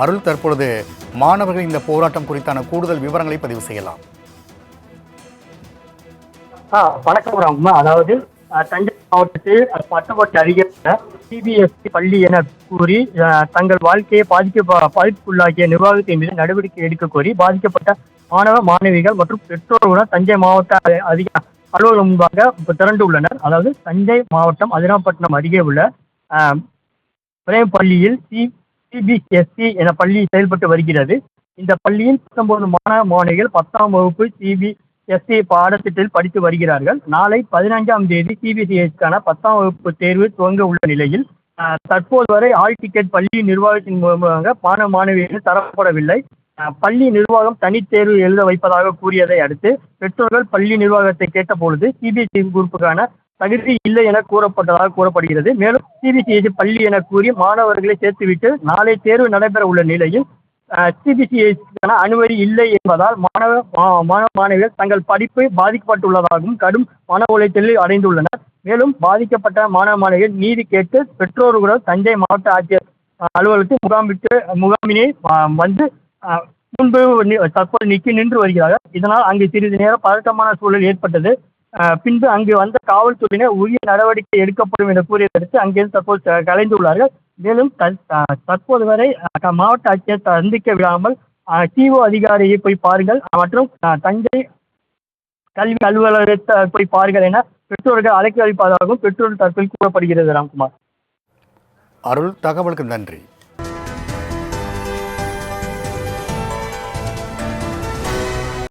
அருள் தற்பொழுது மாணவர்கள் இந்த போராட்டம் குறித்தான கூடுதல் விவரங்களை பதிவு செய்யலாம். வணக்கம் ராம்மா. அதாவது தஞ்சை மாவட்டத்தில் அஹ், அதிகரித்த அருகே பள்ளி என கூறி தங்கள் வாழ்க்கையை பாதிக்க பாதிப்புக்குள்ளாகிய நிர்வாகத்தின் மீது நடவடிக்கை எடுக்க கோரி பாதிக்கப்பட்ட மாணவ மாணவிகள் மற்றும் பெற்றோர்களுடன் தஞ்சை மாவட்ட அதிக அலுவலகம் முன்பாக திரண்டு திரண்டுள்ளனர் அதாவது தஞ்சை மாவட்டம் அதிராம்பட்டினம் அருகே உள்ள அஹ், பிரேம் பள்ளியில் சி சிபிஎஸ்சி என பள்ளி செயல்பட்டு வருகிறது. இந்த பள்ளியின் பத்தொன்பது மாணவ மாணவிகள் பத்தாம் வகுப்பு சிபிஎஸ்சி பாடத்திட்டத்தில் படித்து வருகிறார்கள். நாளை பதினஞ்சாம் தேதி சிபிசிஎஸ்க்கான பத்தாம் வகுப்பு தேர்வு துவங்க உள்ள நிலையில் தற்போது வரை ஆல் டிக்கெட் பள்ளி நிர்வாகத்தின் மூலமாக மாணவ மாணவியர்கள் தரப்படவில்லை. பள்ளி நிர்வாகம் தனித்தேர்வு எழுத வைப்பதாக கூறியதை அடுத்து பெற்றோர்கள் பள்ளி நிர்வாகத்தை கேட்டபொழுது சிபிஎஸ்சி குரூப்புக்கான தகுதி இல்லை என கூறப்பட்டதாக கூறப்படுகிறது. மேலும் சிபிசிஎஸ்இ பள்ளி என கூறி மாணவர்களை சேர்த்துவிட்டு நாளை தேர்வு நடைபெற உள்ள நிலையில் சிபிசிஐக்கான அனுமதி இல்லை என்பதால் மாணவ மா- மாணவ மாணவிகள் தங்கள் படிப்பு பாதிக்கப்பட்டுள்ளதாகவும் கடும் மன உளைச்சலில் அடைந்துள்ளனர். மேலும் பாதிக்கப்பட்ட மாணவ மாணவிகள் நீதி கேட்டு பெற்றோர்களுடன் தஞ்சை மாவட்ட ஆட்சியர் அலுவலகத்தில் முகாமிட்டு முகாமினை வந்து முன்பு தற்போது நிற்க நின்று வருகிறார்கள். இதனால் அங்கு சிறிது நேரம் பதட்டமான சூழல் ஏற்பட்டது. பின்பு அங்கு வந்த காவல்துறையினர் உரிய நடவடிக்கை எடுக்கப்படும் என கூறியதற்கு அங்கிருந்து தற்போது கலைந்துள்ளார்கள். மேலும் தற்போது வரை மாவட்ட ஆட்சியர் சந்திக்க விடாமல் டிஓ அதிகாரியை போய் பாருங்கள். மற்றும் தஞ்சை கல்வி அலுவலகத்தை போய் பாருங்கள் என பெற்றோர்கள் அழைக்க வைப்பதாகவும் பெற்றோர் தரப்பில் கூறப்படுகிறது ராம்குமார். அருள் தகவலுக்கு நன்றி.